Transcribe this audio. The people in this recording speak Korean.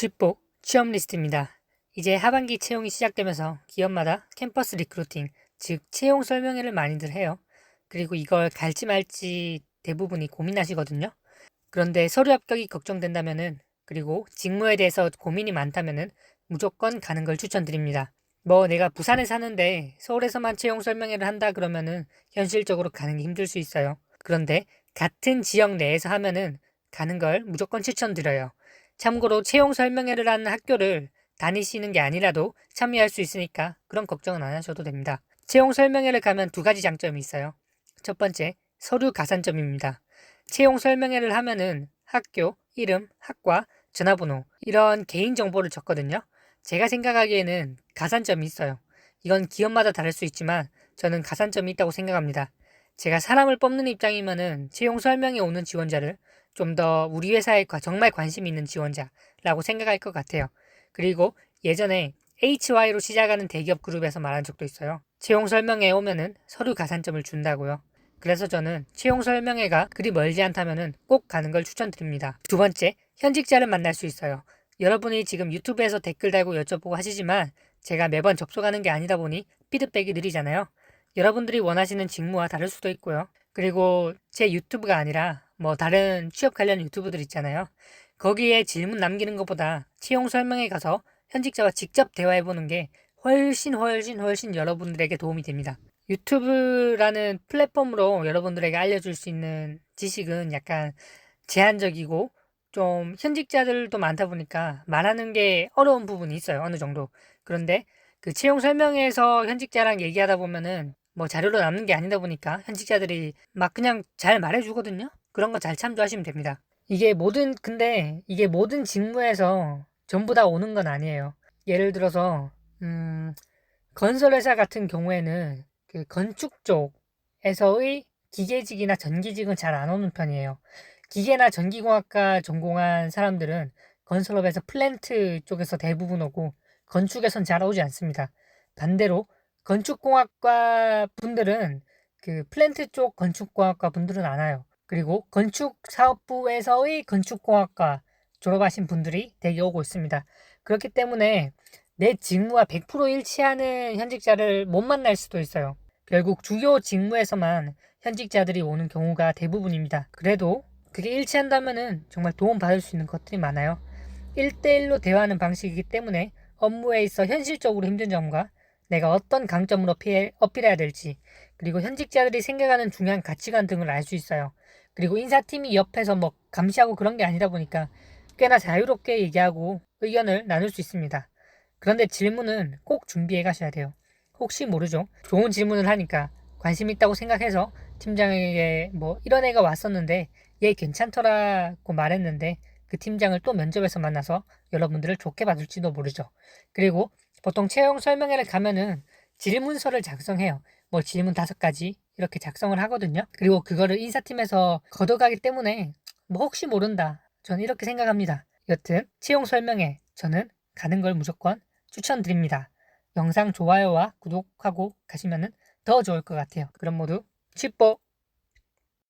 쥐뽀 취업 리스트입니다. 이제 하반기 채용이 시작되면서 기업마다 캠퍼스 리크루팅, 즉 채용 설명회를 많이들 해요. 그리고 이걸 갈지 말지 대부분이 고민하시거든요. 그런데 서류 합격이 걱정된다면은 그리고 직무에 대해서 고민이 많다면은 무조건 가는 걸 추천드립니다. 뭐 내가 부산에 사는데 서울에서만 채용 설명회를 한다 그러면은 현실적으로 가는 게 힘들 수 있어요. 그런데 같은 지역 내에서 하면은 가는 걸 무조건 추천드려요. 참고로 채용 설명회를 하는 학교를 다니시는 게 아니라도 참여할 수 있으니까 그런 걱정은 안 하셔도 됩니다. 채용 설명회를 가면 두 가지 장점이 있어요. 첫 번째, 서류 가산점입니다. 채용 설명회를 하면은 학교, 이름, 학과, 전화번호, 이런 개인 정보를 적거든요. 제가 생각하기에는 가산점이 있어요. 이건 기업마다 다를 수 있지만 저는 가산점이 있다고 생각합니다. 제가 사람을 뽑는 입장이면은 채용 설명회 오는 지원자를 좀 더 우리 회사에 과- 정말 관심 있는 지원자라고 생각할 것 같아요. 그리고 예전에 HY로 시작하는 대기업 그룹에서 말한 적도 있어요. 채용 설명회에 오면은 서류 가산점을 준다고요. 그래서 저는 채용 설명회가 그리 멀지 않다면은 꼭 가는 걸 추천드립니다. 두 번째, 현직자를 만날 수 있어요. 여러분이 지금 유튜브에서 댓글 달고 여쭤보고 하시지만 제가 매번 접속하는 게 아니다 보니 피드백이 느리잖아요. 여러분들이 원하시는 직무와 다를 수도 있고요. 그리고 제 유튜브가 아니라 뭐 다른 취업 관련 유튜브들 있잖아요. 거기에 질문 남기는 것보다 채용 설명회 가서 현직자와 직접 대화해 보는 게 훨씬 훨씬 훨씬 여러분들에게 도움이 됩니다. 유튜브라는 플랫폼으로 여러분들에게 알려줄 수 있는 지식은 약간 제한적이고 좀 현직자들도 많다 보니까 말하는 게 어려운 부분이 있어요. 어느 정도. 그런데 그 채용 설명회에서 현직자랑 얘기하다 보면은 뭐 자료로 남는 게 아니다 보니까 현직자들이 막 그냥 잘 말해주거든요. 그런 거 잘 참조하시면 됩니다. 이게 모든 근데 이게 모든 직무에서 전부 다 오는 건 아니에요. 예를 들어서 음, 건설회사 같은 경우에는 그 건축 쪽에서의 기계직이나 전기직은 잘 안 오는 편이에요. 기계나 전기공학과 전공한 사람들은 건설업에서 플랜트 쪽에서 대부분 오고 건축에선 잘 오지 않습니다. 반대로 건축공학과 분들은 그 플랜트 쪽 건축공학과 분들은 안 와요. 그리고 건축사업부에서의 건축공학과 졸업하신 분들이 되게 오고 있습니다. 그렇기 때문에 내 직무와 100% 일치하는 현직자를 못 만날 수도 있어요. 결국 주요 직무에서만 현직자들이 오는 경우가 대부분입니다. 그래도 그게 일치한다면은 정말 도움 받을 수 있는 것들이 많아요. 1대1로 대화하는 방식이기 때문에 업무에 있어 현실적으로 힘든 점과 내가 어떤 강점으로 어필, 어필해야 될지 그리고 현직자들이 생각하는 중요한 가치관 등을 알 수 있어요. 그리고 인사팀이 옆에서 뭐 감시하고 그런 게 아니다 보니까 꽤나 자유롭게 얘기하고 의견을 나눌 수 있습니다. 그런데 질문은 꼭 준비해 가셔야 돼요. 혹시 모르죠. 좋은 질문을 하니까 관심 있다고 생각해서 팀장에게 뭐 이런 애가 왔었는데 얘 괜찮더라고 말했는데 그 팀장을 또 면접에서 만나서 여러분들을 좋게 봐줄지도 모르죠. 그리고 보통 채용 설명회를 가면은 질문서를 작성해요. 뭐 질문 다섯 가지 이렇게 작성을 하거든요. 그리고 그거를 인사팀에서 걷어가기 때문에 뭐 혹시 모른다. 저는 이렇게 생각합니다. 여튼 채용 설명회 저는 가는 걸 무조건 추천드립니다. 영상 좋아요와 구독하고 가시면은 더 좋을 것 같아요. 그럼 모두 칩보